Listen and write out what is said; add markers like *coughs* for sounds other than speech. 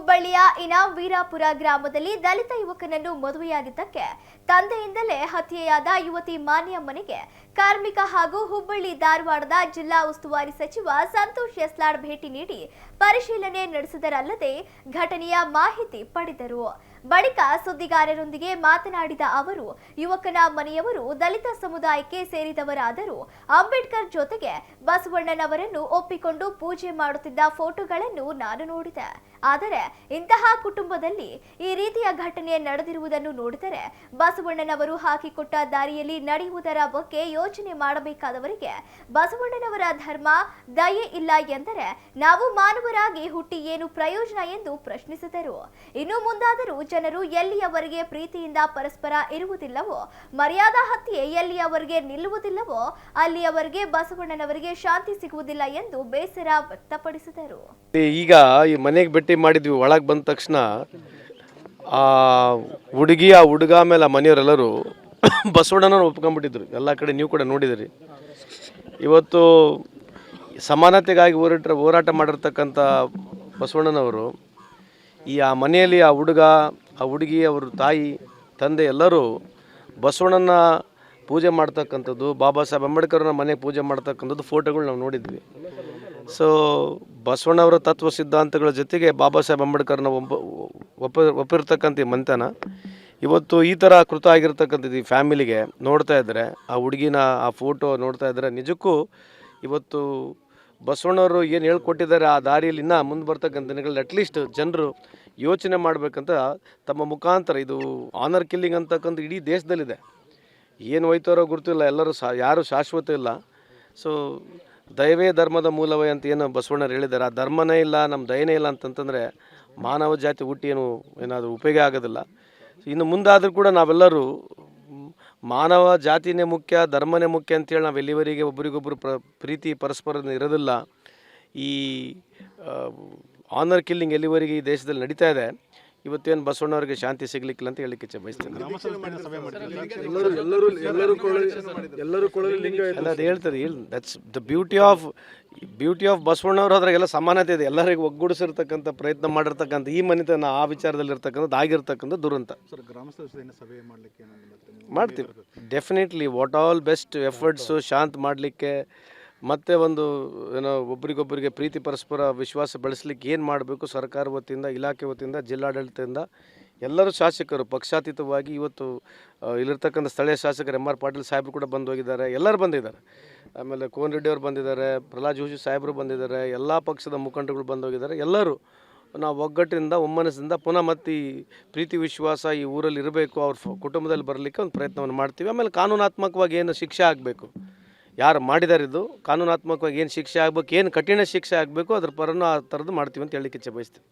ಹುಬ್ಬಳ್ಳಿಯ ಇನಾಂ ವೀರಾಪುರ ಗ್ರಾಮದಲ್ಲಿ ದಲಿತ ಯುವಕನನ್ನು ಮದುವೆಯಾಗಿದ್ದಕ್ಕೆ ತಂದೆಯಿಂದಲೇ ಹತ್ಯೆಯಾದ ಯುವತಿ ಮಾನ್ಯಮ್ಮನಿಗೆ ಕಾರ್ಮಿಕ ಹಾಗೂ ಹುಬ್ಬಳ್ಳಿ ಧಾರವಾಡದ ಜಿಲ್ಲಾ ಉಸ್ತುವಾರಿ ಸಚಿವ ಸಂತೋಷ್ ಎಸ್ಲಾಡ್ ಭೇಟಿ ನೀಡಿ ಪರಿಶೀಲನೆ ನಡೆಸಿದರಲ್ಲದೆ ಘಟನೆಯ ಮಾಹಿತಿ ಪಡೆದರು. ಬಳಿಕ ಸುದ್ದಿಗಾರರೊಂದಿಗೆ ಮಾತನಾಡಿದ ಅವರು, ಯುವಕನ ಮನೆಯವರು ದಲಿತ ಸಮುದಾಯಕ್ಕೆ ಸೇರಿದವರಾದರೂ ಅಂಬೇಡ್ಕರ್ ಜೊತೆಗೆ ಬಸವಣ್ಣನವರನ್ನು ಒಪ್ಪಿಕೊಂಡು ಪೂಜೆ ಮಾಡುತ್ತಿದ್ದ ಫೋಟೋಗಳನ್ನು ನಾನು ನೋಡಿದೆ. ಆದರೆ ಇಂತಹ ಕುಟುಂಬದಲ್ಲಿ ಈ ರೀತಿಯ ಘಟನೆ ನಡೆದಿರುವುದನ್ನು ನೋಡಿದರೆ ಬಸವಣ್ಣನವರು ಹಾಕಿಕೊಟ್ಟ ದಾರಿಯಲ್ಲಿ ನಡೆಯುವುದರ ಬಗ್ಗೆ ಯೋಚನೆ ಮಾಡಬೇಕಾದವರಿಗೆ ಬಸವಣ್ಣನವರ ಧರ್ಮ ದಯೆ ಇಲ್ಲ ಎಂದರೆ ನಾವು ಮಾನವರಾಗಿ ಹುಟ್ಟಿ ಏನು ಪ್ರಯೋಜನ ಎಂದು ಪ್ರಶ್ನಿಸಿದರು. ಇನ್ನು ಮುಂದಾದರೂ ಜನರು ಎಲ್ಲಿಯವರೆಗೆ ಪ್ರೀತಿಯಿಂದ ಪರಸ್ಪರ ಇರುವುದಿಲ್ಲವೋ, ಮರ್ಯಾದಾ ಹತ್ಯೆ ಎಲ್ಲಿಯವರೆಗೆ ನಿಲ್ಲುವುದಿಲ್ಲವೋ, ಅಲ್ಲಿಯವರೆಗೆ ಬಸವಣ್ಣನವರಿಗೆ ಶಾಂತಿ ಸಿಗುವುದಿಲ್ಲ ಎಂದು ಬೇಸರ ವ್ಯಕ್ತಪಡಿಸಿದರು. ಈಗ ಈ ಮನೆಗೆ ಭೇಟಿ ಮಾಡಿದ್ವಿ, ಒಳಗೆ ಬಂದ ತಕ್ಷಣ ಆ ಹುಡುಗಿ, ಆ ಹುಡುಗ ಮೇಲೆ ಆ ಮನೆಯವರೆಲ್ಲರೂ *coughs* ಬಸವಣ್ಣನ ಒಪ್ಕೊಂಡ್ಬಿಟ್ಟಿದ್ರು ಎಲ್ಲ ಕಡೆ ನೀವು ಕೂಡ ನೋಡಿದಿರಿ. ಇವತ್ತು ಸಮಾನತೆಗಾಗಿ ಹೋರಾಟ ಹೋರಾಟ ಮಾಡಿರ್ತಕ್ಕಂಥ ಬಸವಣ್ಣನವರು ಈ ಆ ಮನೆಯಲ್ಲಿ ಆ ಹುಡುಗ ಆ ಹುಡುಗಿ, ಅವ್ರ ತಾಯಿ, ತಂದೆ ಎಲ್ಲರೂ ಬಸವಣ್ಣನ ಪೂಜೆ ಮಾಡ್ತಕ್ಕಂಥದ್ದು, ಬಾಬಾ ಸಾಹೇಬ್ ಅಂಬೇಡ್ಕರ್ನ ಮನೆ ಪೂಜೆ ಮಾಡ್ತಕ್ಕಂಥದ್ದು ಫೋಟೋಗಳು ನಾವು ನೋಡಿದ್ವಿ. ಸೊ ಬಸವಣ್ಣವರ ತತ್ವ ಸಿದ್ಧಾಂತಗಳ ಜೊತೆಗೆ ಬಾಬಾ ಸಾಹೇಬ್ ಅಂಬೇಡ್ಕರ್ನ ಒಬ್ಬ, ಒಪ್ಪ, ಒಪ್ಪಿರ್ತಕ್ಕಂಥ ಮಂತನ, ಇವತ್ತು ಈ ಥರ ಕೃತ ಆಗಿರ್ತಕ್ಕಂಥದ್ದು ಈ ಫ್ಯಾಮಿಲಿಗೆ ನೋಡ್ತಾ ಇದ್ದರೆ ಆ ಹುಡುಗಿನ ಆ ಫೋಟೋ ನೋಡ್ತಾ ಇದ್ದರೆ ನಿಜಕ್ಕೂ ಇವತ್ತು ಬಸವಣ್ಣವರು ಏನು ಹೇಳ್ಕೊಟ್ಟಿದ್ದಾರೆ ಆ ದಾರಿಯಲ್ಲಿ ಇನ್ನೂ ಮುಂದೆ ಬರ್ತಕ್ಕಂಥ ದಿನಗಳಲ್ಲಿ ಅಟ್ಲೀಸ್ಟ್ ಜನರು ಯೋಚನೆ ಮಾಡಬೇಕಂತ ತಮ್ಮ ಮುಖಾಂತರ ಇದು ಆನರ್ ಕಿಲ್ಲಿಂಗ್ ಅಂತಕ್ಕಂಥ ಇಡೀ ದೇಶದಲ್ಲಿದೆ. ಏನು ಹೋಯ್ತಾರೋ ಗುರುತಿಲ್ಲ, ಎಲ್ಲರೂ ಸಾ ಯಾರೂ ಶಾಶ್ವತ ಇಲ್ಲ. ಸೊ ದಯವೇ ಧರ್ಮದ ಮೂಲವೇ ಅಂತ ಏನು ಬಸವಣ್ಣರು ಹೇಳಿದ್ದಾರೆ. ಆ ಧರ್ಮನೇ ಇಲ್ಲ ನಮ್ಮ ದಯನೇ ಇಲ್ಲ ಅಂತಂತಂದರೆ ಮಾನವ ಜಾತಿ ಹುಟ್ಟಿ ಏನು ಏನಾದರೂ ಉಪಯೋಗ ಆಗೋದಿಲ್ಲ. ಇನ್ನು ಮುಂದಾದರೂ ಕೂಡ ನಾವೆಲ್ಲರೂ ಮಾನವ ಜಾತಿನೇ ಮುಖ್ಯ, ಧರ್ಮನೇ ಮುಖ್ಯ ಅಂತೇಳಿ ನಾವು ಎಲ್ಲಿವರೆಗೆ ಒಬ್ಬರಿಗೊಬ್ಬರು ಪ್ರ, ಪ್ರೀತಿ ಪರಸ್ಪರ ಇರೋದಿಲ್ಲ. ಈ ಆನರ್ ಕಿಲ್ಲಿಂಗ್ ಎಲ್ಲಿವರೆಗೆ ಈ ದೇಶದಲ್ಲಿ ನಡೀತಾ ಇದೆ? ಇವತ್ತೇನು ಬಸವಣ್ಣವ್ರಿಗೆ ಶಾಂತಿ ಸಿಗ್ಲಿಕ್ಕಿಲ್ಲ ಅಂತ ಹೇಳಿಕ್ಕೆ ಇಚ್ಛೆ ಬಯಸ್ತೇನೆ. ಅದು ಹೇಳ್ತಾರೆ that's the beauty of beauty of ಬಸವಣ್ಣವ್ರು ಅದ್ರಾಗೆಲ್ಲ ಸಮಾನತೆ ಇದೆ. ಎಲ್ಲರಿಗೂ ಒಗ್ಗೂಡಿಸಿರ್ತಕ್ಕಂಥ ಪ್ರಯತ್ನ ಮಾಡಿರ್ತಕ್ಕಂಥ ಈ ಮನೆತನ ಆ ವಿಚಾರದಲ್ಲಿ ಇರ್ತಕ್ಕಂಥದ್ದು ಆಗಿರ್ತಕ್ಕಂಥ ದುರಂತ. ಸರ್ ಗ್ರಾಮಸ್ಥರ ಜೊತೆ ಸಭೆ ಮಾಡಲಿಕ್ಕೆ ಮಾಡ್ತೀವಿ. Definitely what all best efforts ಶಾಂತ ಮಾಡಲಿಕ್ಕೆ ಮತ್ತೆ ಒಂದು, ಏನೋ ಒಬ್ರಿಗೊಬ್ಬರಿಗೆ ಪ್ರೀತಿ ಪರಸ್ಪರ ವಿಶ್ವಾಸ ಬೆಳೆಸಲಿಕ್ಕೆ ಏನು ಮಾಡಬೇಕು ಸರ್ಕಾರ ವತಿಯಿಂದ, ಇಲಾಖೆ ವತಿಯಿಂದ, ಜಿಲ್ಲಾಡಳಿತದಿಂದ? ಎಲ್ಲರೂ ಶಾಸಕರು, ಪಕ್ಷಾತೀತವಾಗಿ ಇವತ್ತು ಇಲ್ಲಿರ್ತಕ್ಕಂಥ ಸ್ಥಳೀಯ ಶಾಸಕರು ಎಂ ಆರ್ ಪಾಟೀಲ್ ಸಾಹೇಬರು ಕೂಡ ಬಂದು ಹೋಗಿದ್ದಾರೆ. ಎಲ್ಲರೂ ಬಂದಿದ್ದಾರೆ. ಆಮೇಲೆ ಕೋನ್ ರೆಡ್ಡಿ ಅವರು ಬಂದಿದ್ದಾರೆ, ಪ್ರಹ್ಲಾದ್ ಜೋಶಿ ಸಾಹೇಬರು ಬಂದಿದ್ದಾರೆ, ಎಲ್ಲ ಪಕ್ಷದ ಮುಖಂಡಗಳು ಬಂದು ಹೋಗಿದ್ದಾರೆ. ಎಲ್ಲರೂ ನಾವು ಒಗ್ಗಟ್ಟಿನಿಂದ ಒಮ್ಮನಸ್ಸಿಂದ ಪುನಃ ಮತ್ತೆ ಈ ಪ್ರೀತಿ, ವಿಶ್ವಾಸ ಈ ಊರಲ್ಲಿ ಇರಬೇಕು, ಅವ್ರ ಕುಟುಂಬದಲ್ಲಿ ಬರಲಿಕ್ಕೆ ಒಂದು ಪ್ರಯತ್ನವನ್ನು ಮಾಡ್ತೀವಿ. ಆಮೇಲೆ ಕಾನೂನಾತ್ಮಕವಾಗಿ ಏನು ಶಿಕ್ಷೆ ಆಗಬೇಕು? ಯಾರು ಮಾಡಿದ್ದಾರೆ ಇದು ಕಾನೂನಾತ್ಮಕವಾಗಿ ಏನು ಶಿಕ್ಷೆ ಆಗಬೇಕು, ಏನು ಕಠಿಣ ಶಿಕ್ಷೆ ಆಗಬೇಕು, ಅದ್ರ ಪರನೂ ಆ ಥರದ್ದು ಮಾಡ್ತೀವಿ ಅಂತ ಹೇಳಲಿಕ್ಕೆ ಇಚ್ಛೆ ಬಯಸ್ತೀವಿ